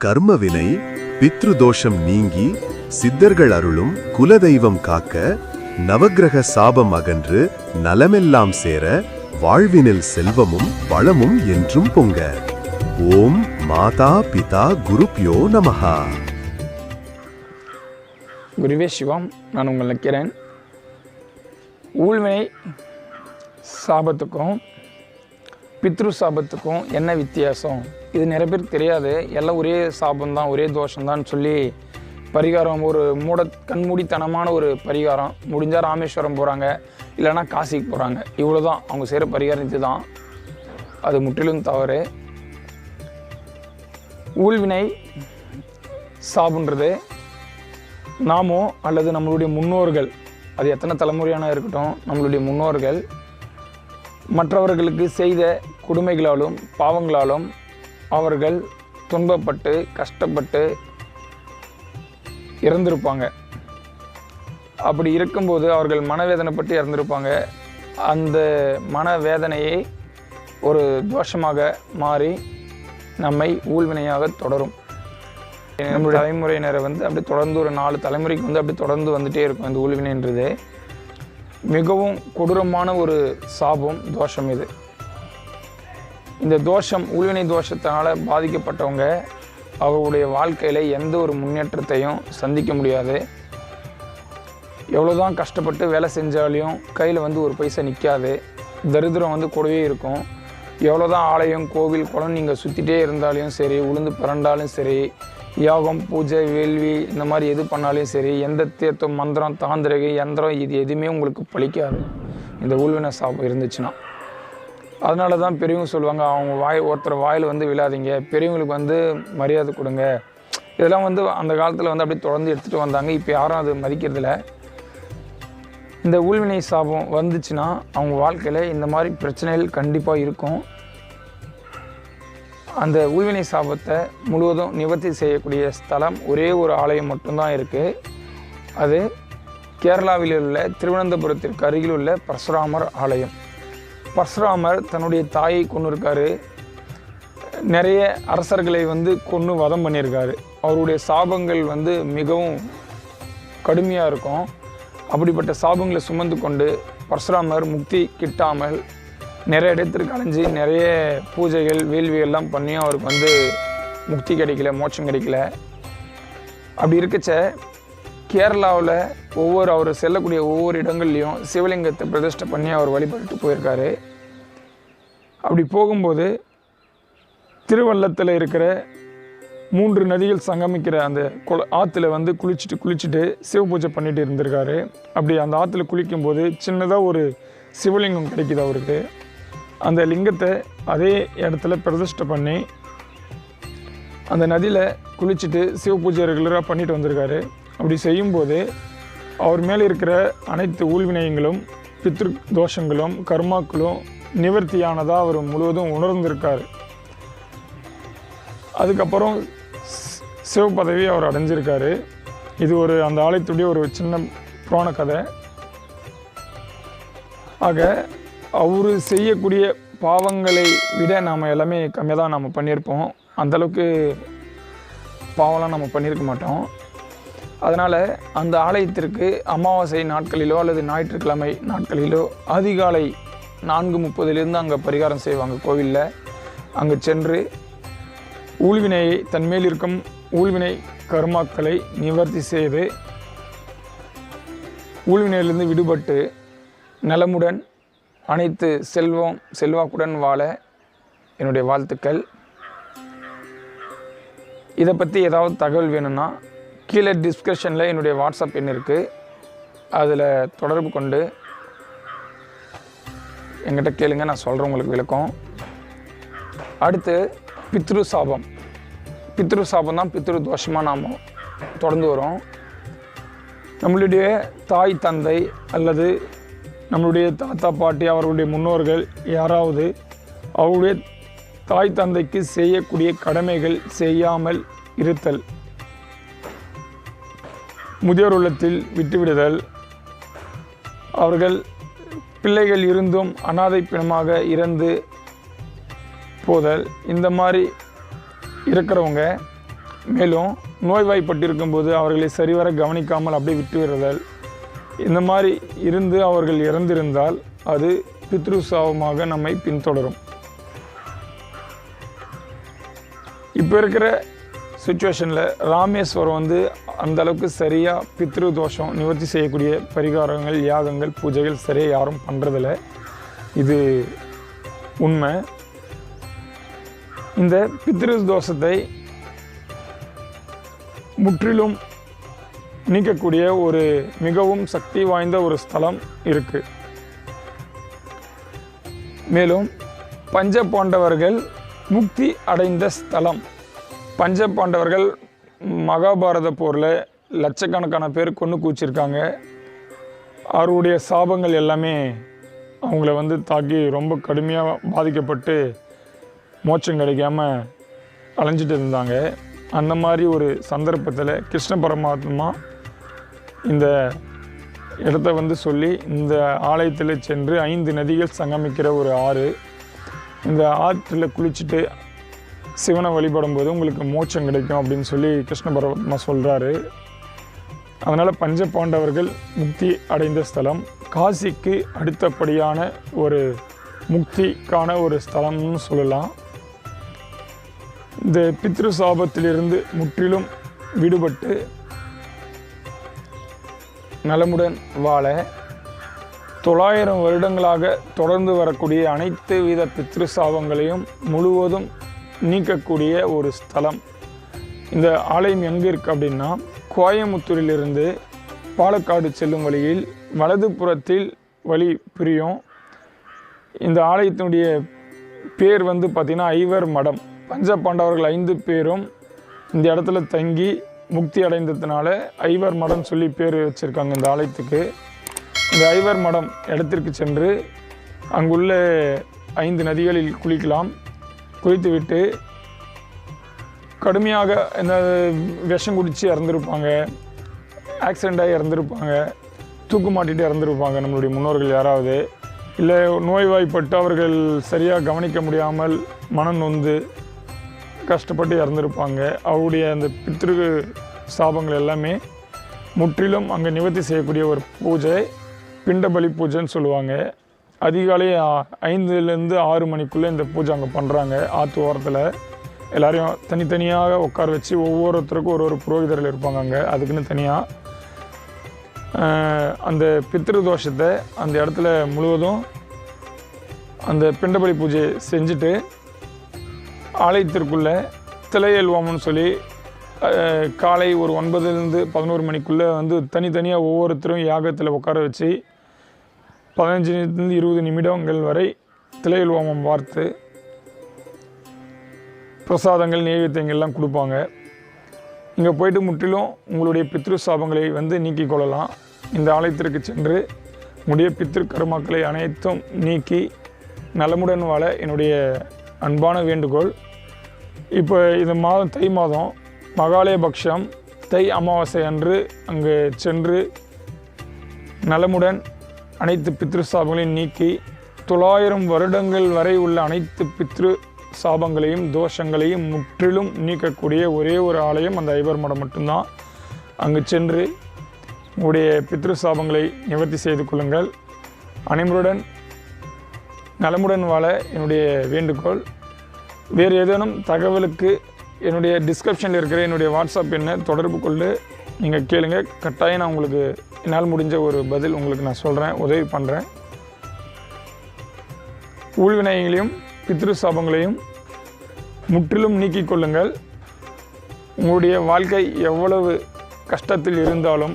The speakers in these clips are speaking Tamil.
கர்மவினை பித்ருதோஷம் நீங்கி சித்தர்கள் அருளும் குலதெய்வம் காக்க நவக்கிரக சாபம் அகன்று நலமெல்லாம் சேர வாழ்வினில் செல்வமும் வளமும் என்றும் பொங்க. ஓம் மாதா பிதா குருப்யோ நமஹா. குருவே சிவம் நான் உங்கள் நிற்கிறேன் ஊழ்வினை சாபத்துக்கும் பித்ரு சாபத்துக்கும் என்ன வித்தியாசம்? இது நிறைய பேருக்கு தெரியாது. எல்லாம் ஒரே சாபம் தான் ஒரே தோஷம்தான் சொல்லி பரிகாரம் ஒரு மூட கண்மூடித்தனமான ஒரு பரிகாரம். முடிஞ்சால் ராமேஸ்வரம் போகிறாங்க இல்லைன்னா காசிக்கு போகிறாங்க இவ்வளோ தான் அவங்க செய்கிற பரிகாரம் இது தான் அது முற்றிலும் தவறு. ஊழ்வினை சாபுன்றது. நாமோ அல்லது நம்மளுடைய முன்னோர்கள் அது எத்தனை தலைமுறையான இருக்கட்டும் நம்மளுடைய முன்னோர்கள் மற்றவர்களுக்கு செய்த கொடுமைகளாலும் பாவங்களாலும் அவர்கள் துன்பப்பட்டு கஷ்டப்பட்டு இறந்திருப்பாங்க. அப்படி இருக்கும்போது அவர்கள் மனவேதனைப்பட்டு இறந்திருப்பாங்க. அந்த மனவேதனையை ஒரு தோஷமாக மாறி நம்மை ஊழ்வினையாக தொடரும். நம்மளுடைய தலைமுறையினரை வந்து அப்படி தொடர்ந்து ஒரு நாலு தலைமுறைக்கு வந்து அப்படி தொடர்ந்து வந்துட்டே இருக்கும் இந்த ஊழ்வினைன்றது. மிகவும் கொடூரமான ஒரு சாபம் தோஷம் இது. இந்த தோஷம் ஊழ்வினை தோஷத்தினால் பாதிக்கப்பட்டவங்க அவர்களுடைய வாழ்க்கையில் எந்த ஒரு முன்னேற்றத்தையும் சந்திக்க முடியாது. எவ்வளோதான் கஷ்டப்பட்டு வேலை செஞ்சாலையும் கையில் வந்து ஒரு பைசா நிற்காது தரித்திரம் வந்து கூடவே இருக்கும். எவ்வளோதான் ஆலயம் கோவில் குளம் நீங்கள் சுற்றிட்டே இருந்தாலும் சரி உளுந்து பிறண்டாலும் சரி யாகம் பூஜை வேள்வி இந்த மாதிரி எது பண்ணாலும் சரி எந்த தீர்த்தம் மந்திரம் தாந்திரிகை யந்திரம் இது எதுவுமே உங்களுக்கு பழிக்காது. இந்த உள்வின சாபம் இருந்துச்சுன்னா. அதனால தான் பெரியவங்க சொல்லுவாங்க அவங்க வாய் ஒருத்தர் வாயில் வந்து விழாதீங்க பெரியவங்களுக்கு வந்து மரியாதை கொடுங்க. இதெல்லாம் வந்து அந்த காலத்தில் வந்து அப்படியே தொடர்ந்து எடுத்துகிட்டு வந்தாங்க இப்போ யாரும் அது மதிக்கிறதில்ல. இந்த உள்வினை சாபம் வந்துச்சுன்னா அவங்க வாழ்க்கையில் இந்த மாதிரி பிரச்சனைகள் கண்டிப்பாக இருக்கும். அந்த ஊழ்வினை சாபத்தை முழுவதும் நிவர்த்தி செய்யக்கூடிய ஸ்தலம் ஒரே ஒரு ஆலயம் மட்டும்தான் இருக்குது அது கேரளாவில் உள்ள திருவனந்தபுரத்திற்கு அருகில் உள்ள பரசுராமர் ஆலயம். பரசுராமர் தன்னுடைய தாயை கொண்டு இருக்காரு நிறைய அரசர்களை வந்து கொன்று வதம் பண்ணியிருக்காரு அவருடைய சாபங்கள் வந்து மிகவும் கடுமையாக இருக்கும். அப்படிப்பட்ட சாபங்களை சுமந்து கொண்டு பரசுராமர் முக்தி கிட்டாமல் நிறைய இடத்திற்கு அலைஞ்சு நிறைய பூஜைகள் வேள்விகள்லாம் பண்ணியும் அவருக்கு வந்து முக்தி கிடைக்கல மோட்சம் கிடைக்கல. அப்படி இருக்கச்ச கேரளாவில் ஒவ்வொரு அவர் செல்லக்கூடிய ஒவ்வொரு இடங்கள்லையும் சிவலிங்கத்தை பிரதிஷ்டை பண்ணி அவர் வழிபட்டு போயிருக்காரு. அப்படி போகும்போது திருவள்ளத்தில் இருக்கிற மூன்று நதிகள் சங்கமிக்கிற அந்த குள ஆற்றுல வந்து குளிச்சுட்டு குளிச்சுட்டு சிவ பூஜை பண்ணிட்டு இருந்திருக்காரு. அப்படி அந்த ஆற்றுல குளிக்கும்போது சின்னதாக ஒரு சிவலிங்கம் கிடைக்குது அவருக்கு. அந்த லிங்கத்தை அதே இடத்துல பிரதிஷ்டை பண்ணி அந்த நதியில் குளிச்சுட்டு சிவ பூஜை ரெகுலராக பண்ணிட்டு வந்திருக்காரு. அப்படி செய்யும்போது அவர் மேலே இருக்கிற அனைத்து ஊழ்வினையங்களும் பித்ரு தோஷங்களும் கர்மாக்களும் நிவர்த்தியானதாக அவர் முழுவதும் உணர்ந்திருக்கார். அதுக்கப்புறம் சி- சிவ பதவி அவர் அடைஞ்சிருக்காரு. இது ஒரு அந்த ஆலயத்துடைய ஒரு சின்ன புராண கதை. ஆக அவர் செய்யக்கூடிய பாவங்களை விட நாம் எல்லாமே கம்மியாக தான் நம்ம பண்ணியிருப்போம். அந்தளவுக்கு பாவம்லாம் நம்ம பண்ணியிருக்க மாட்டோம். அதனால் அந்த ஆலயத்திற்கு அமாவாசை நாட்களிலோ அல்லது ஞாயிற்றுக்கிழமை நாட்களிலோ அதிகாலை நான்கு முப்பதுலேருந்து அங்கே பரிகாரம் செய்வாங்க கோவிலில். அங்கே சென்று ஊழ்வினையை தன்மேல் இருக்கும் ஊழ்வினை கர்மாக்களை நிவர்த்தி செய்து ஊழ்வினையிலிருந்து விடுபட்டு நலமுடன் அனைத்து செல்வம் செல்வாக்குடன் வாழ என்னுடைய வாழ்த்துக்கள். இதை பற்றி ஏதாவது தகவல் வேணும்னா கீழே டிஸ்கிரிப்ஷனில் என்னுடைய வாட்ஸ்அப் எண் இருக்குது அதில் தொடர்பு கொண்டு என்கிட்ட கேளுங்க நான் சொல்கிறேன் உங்களுக்கு விளக்கம். அடுத்து பித்ரு சாபம். பித்ரு சாபம் தான் பித்ரு தோஷமாக நாம் தொடர்ந்து வரோம். நம்மளுடைய தாய் தந்தை அல்லது நம்மளுடைய தாத்தா பாட்டி அவர்களுடைய முன்னோர்கள் யாராவது அவருடைய தாய் தந்தைக்கு செய்யக்கூடிய கடமைகள் செய்யாமல் இருத்தல் முதியோர் உள்ளத்தில் விட்டுவிடுதல் அவர்கள் பிள்ளைகள் இருந்தும் அனாதை பிணமாக இறந்து போதல் இந்த மாதிரி இருக்கிறவங்க மேலும் நோய்வாய்ப்பட்டிருக்கும்போது அவர்களை சரிவர கவனிக்காமல் அப்படியே விட்டு விடுதல் இந்த மாதிரி இருந்து அவர்கள் இறந்திருந்தால் அது பித்ரு சாபமாக நம்மை பின்தொடரும். இப்போ இருக்கிற சுச்சுவேஷனில் ராமேஸ்வரம் வந்து அந்த அளவுக்கு சரியாக பித்ரு தோஷம் நிவர்த்தி செய்யக்கூடிய பரிகாரங்கள் யாகங்கள் பூஜைகள் சரியாக யாரும் பண்ணுறதில்ல இது உண்மை. இந்த பித்ரு தோஷத்தை முற்றிலும் நீக்கக்கூடிய ஒரு மிகவும் சக்தி வாய்ந்த ஒரு ஸ்தலம் இருக்குது மேலும் பஞ்ச பாண்டவர்கள் முக்தி அடைந்த ஸ்தலம். பஞ்ச பாண்டவர்கள் மகாபாரத போரில் லட்சக்கணக்கான பேர் கொண்டு கூச்சிருக்காங்க அவருடைய சாபங்கள் எல்லாமே அவங்கள வந்து தாக்கி ரொம்ப கடுமையாக பாதிக்கப்பட்டு மோட்சம் கிடைக்காம அலைஞ்சிட்டு இருந்தாங்க. அந்த மாதிரி ஒரு சந்தர்ப்பத்தில் கிருஷ்ண பரமாத்மா இந்த இடத்த வந்து சொல்லி இந்த ஆலயத்தில் சென்று ஐந்து நதிகள் சங்கமிக்கிற ஒரு ஆறு இந்த ஆற்றில் குளிச்சுட்டு சிவனை வழிபடும் போது உங்களுக்கு மோட்சம் கிடைக்கும் அப்படின்னு சொல்லி கிருஷ்ண பரமாத்மா சொல்கிறாரு அதனால் பஞ்ச பாண்டவர்கள் முக்தி அடைந்த ஸ்தலம் காசிக்கு அடுத்தபடியான ஒரு முக்திக்கான ஒரு ஸ்தலம்னு சொல்லலாம். இந்த பித்ரு சாபத்திலிருந்து முற்றிலும் விடுபட்டு நலமுடன் வாழ தொள்ளாயிரம் வருடங்களாக தொடர்ந்து வரக்கூடிய அனைத்து வித பித்ருசாபங்களையும் முழுவதும் நீக்கக்கூடிய ஒரு ஸ்தலம். இந்த ஆலயம் எங்கே இருக்குது அப்படின்னா கோயமுத்தூரிலிருந்து பாலக்காடு செல்லும் வழியில் வலது புறத்தில் வழி பிரியும். இந்த ஆலயத்தினுடைய பேர் வந்து பார்த்திங்கன்னா ஐவர் மடம். பஞ்ச பாண்டவர்கள் ஐந்து பேரும் இந்த இடத்துல தங்கி முக்தி அடைந்ததுனால ஐவர் மடம் சொல்லி பேர் வச்சுருக்காங்க இந்த ஆலயத்துக்கு. இந்த ஐவர் மடம் இடத்திற்கு சென்று அங்குள்ள ஐந்து நதிகளில் குளிக்கலாம். குளித்துவிட்டு கடுமையாக இந்த விஷம் குடித்து இறந்துருப்பாங்க. ஆக்சிடெண்ட் ஆகி இறந்துருப்பாங்க. தூக்கு மாட்டிட்டு இறந்துருப்பாங்க நம்மளுடைய முன்னோர்கள் யாராவது. இல்லை நோய்வாய்ப்பட்டு அவர்கள் சரியாக கவனிக்க முடியாமல் மனம் நொந்து கஷ்டப்பட்டு இறந்துருப்பாங்க. அவருடைய அந்த பித்ரு சாபங்கள் எல்லாமே முற்றிலும் அங்கே நிவர்த்தி செய்யக்கூடிய ஒரு பூஜை பிண்டபலி பூஜைன்னு சொல்லுவாங்க. அதிகாலை ஐந்துலேருந்து ஆறு மணிக்குள்ளே இந்த பூஜை அங்கே பண்ணுறாங்க ஆற்று ஓரத்தில். எல்லாரையும் தனித்தனியாக உட்கார வச்சு ஒவ்வொருத்தருக்கும் ஒரு ஒரு புரோகிதர்கள் இருப்பாங்க அங்கே அதுக்குன்னு தனியாக அந்த பித்ரு தோஷத்தை அந்த இடத்துல முழுவதும் அந்த பிண்டபலி பூஜை செஞ்சுட்டு ஆலயத்திற்குள்ளே திளையல்வாமன்னு சொல்லி காலை ஒரு ஒன்பதுலேருந்து பதினோரு மணிக்குள்ளே வந்து தனித்தனியாக ஒவ்வொருத்தரும் யாகத்தில் உட்கார வச்சு பதினஞ்சுலேருந்து இருபது நிமிடங்கள் வரை திளையல்வாமம் பார்த்து பிரசாதங்கள் நெய்வேத்தியங்கள்லாம் கொடுப்பாங்க. இங்கே போயிட்டு முற்றிலும் உங்களுடைய பித்ரு சாபங்களை வந்து நீக்கிக் கொள்ளலாம். இந்த ஆலயத்திற்கு சென்று உடைய பித்ரு கர்மாக்களை அனைத்தும் நீக்கி நலமுடன் வாழ என்னுடைய அன்பான வேண்டுகோள். இப்போ இந்த மாதம் தை மாதம் மகாலய பக்ஷம் தை அமாவாசை அன்று அங்கு சென்று நலமுடன் அனைத்து பித்ரு சாபங்களையும் நீக்கி தொள்ளாயிரம் வருடங்கள் வரை உள்ள அனைத்து பித்ரு சாபங்களையும் தோஷங்களையும் முற்றிலும் நீக்கக்கூடிய ஒரே ஒரு ஆலயம் அந்த ஐவர் மடம் மட்டும்தான். அங்கு சென்று உங்களுடைய பித்ரு சாபங்களை நிவர்த்தி செய்து கொள்ளுங்கள். அனைவருடன் நலமுடன் வாழ என்னுடைய வேண்டுகோள். வேறு ஏதேனும் தகவலுக்கு என்னுடைய டிஸ்கிரிப்ஷனில் இருக்கிற என்னுடைய வாட்ஸ்அப் எண்ணை தொடர்பு கொண்டு நீங்கள் கேளுங்க. கட்டாயம் நான் உங்களுக்கு என்னால் முடிஞ்ச ஒரு பதில் உங்களுக்கு நான் சொல்கிறேன் உதவி பண்ணுறேன் ஊழ்வினைகளையும் பித்ரு சாபங்களையும் முற்றிலும் நீக்கிக் கொள்ளுங்கள். உங்களுடைய வாழ்க்கை எவ்வளவு கஷ்டத்தில் இருந்தாலும்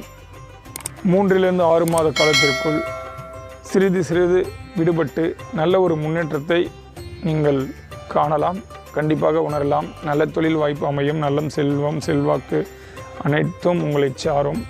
மூன்றிலிருந்து ஆறு மாத காலத்திற்குள் சிறிது சிறிது விடுபட்டு நல்ல ஒரு முன்னேற்றத்தை நீங்கள் காணலாம். கண்டிப்பாக உணரலாம். நல்ல தொழில் வாய்ப்பு அமையும். நல்ல செல்வம் செல்வாக்கு அனைத்தும் உங்களை சாரும்.